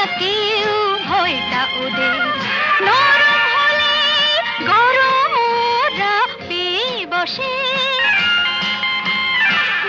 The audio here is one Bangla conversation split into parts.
না কেউ ভয়টা ওদের। নরম হলে গরম ওরা পেয়ে বসে।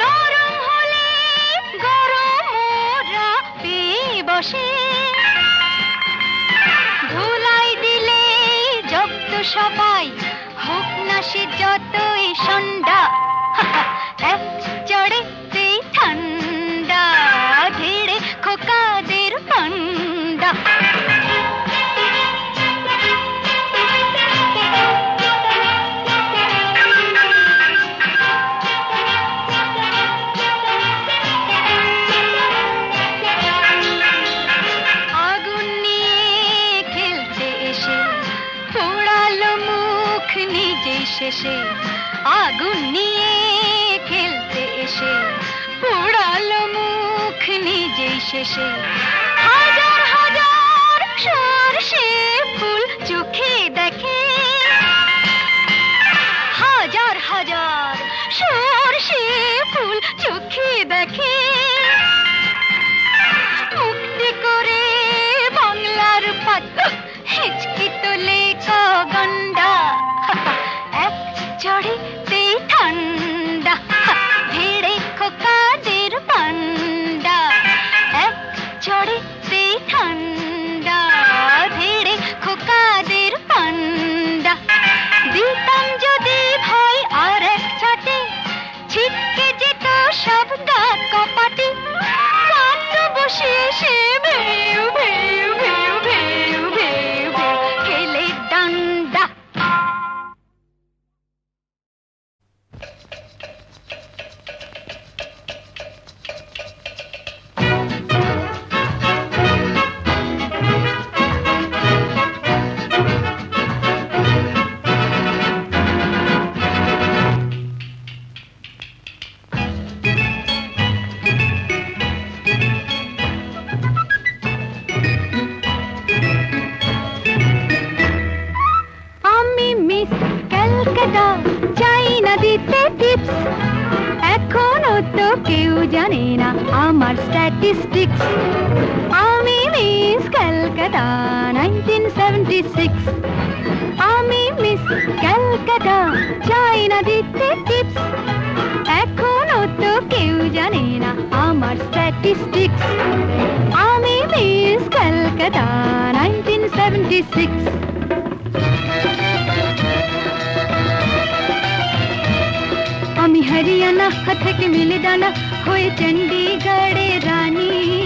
নরম হলে গরম ওরা পেয়ে বসে। ধুলাই দিলে জব্দ সবাই, হোক না সে যতই সন্ধ্যা। শেষে আগুন নিয়ে খেলতে এসে পোড়ালো মুখ নিজেই শেষে। হাজার হাজার সরষে ফুল চোখে দেখে। হাজার হাজার সরষে ফুল চোখে দেখে। 76 Army Miss Calcutta 1976 আমি হরিয়ানা হথকে মিলে দানা হয়ে চণ্ডীগড়ে রানী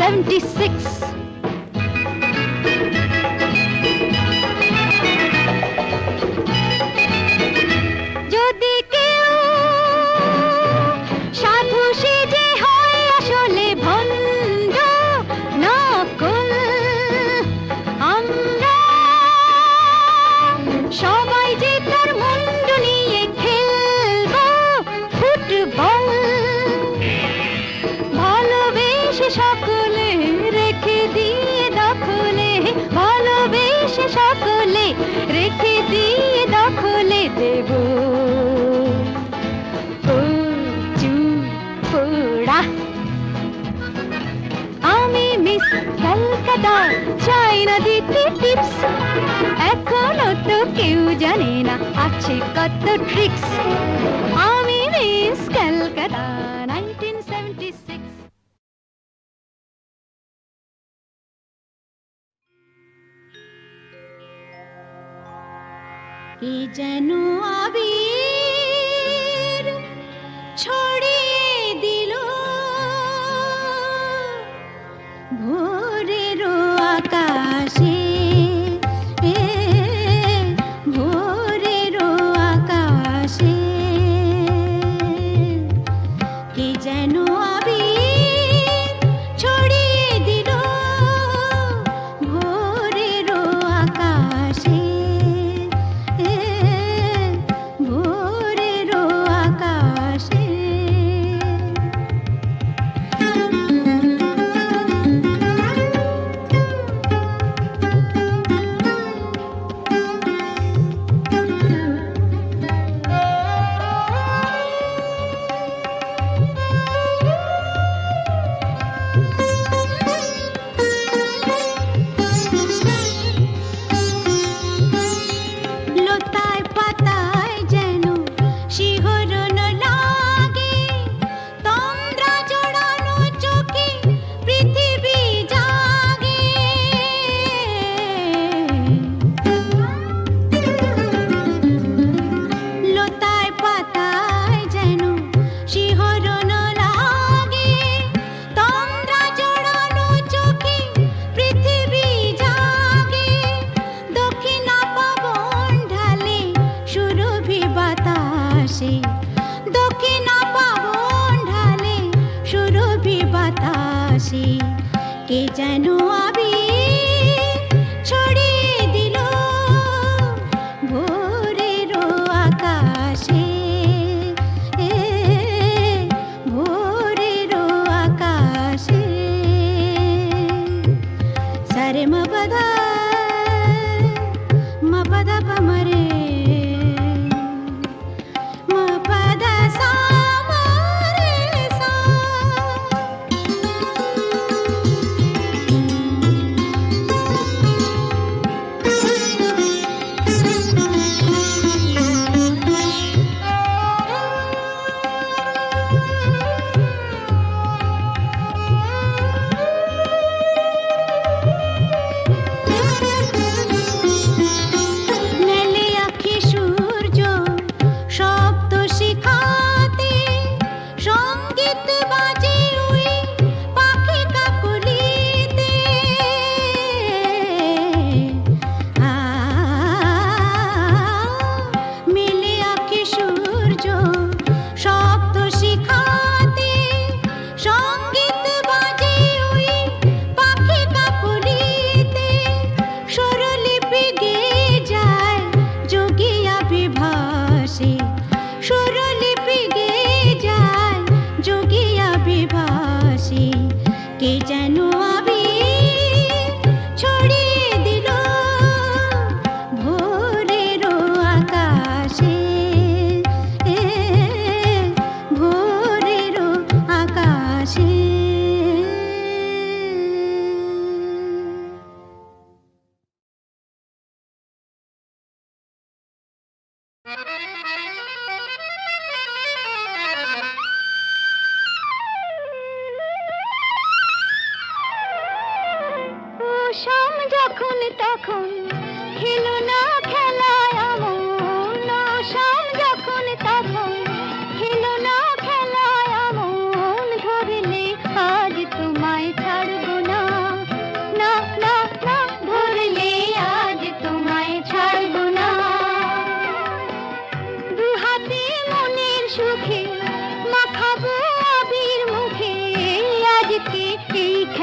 76. কলকাতা চাই না দিতে টিপস এখনও তো কেউ জানে না আছে কত ট্রিক্স আমি Miss Kolkata nineteen seventy six কি যেন আবি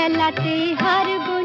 এই খেলাতে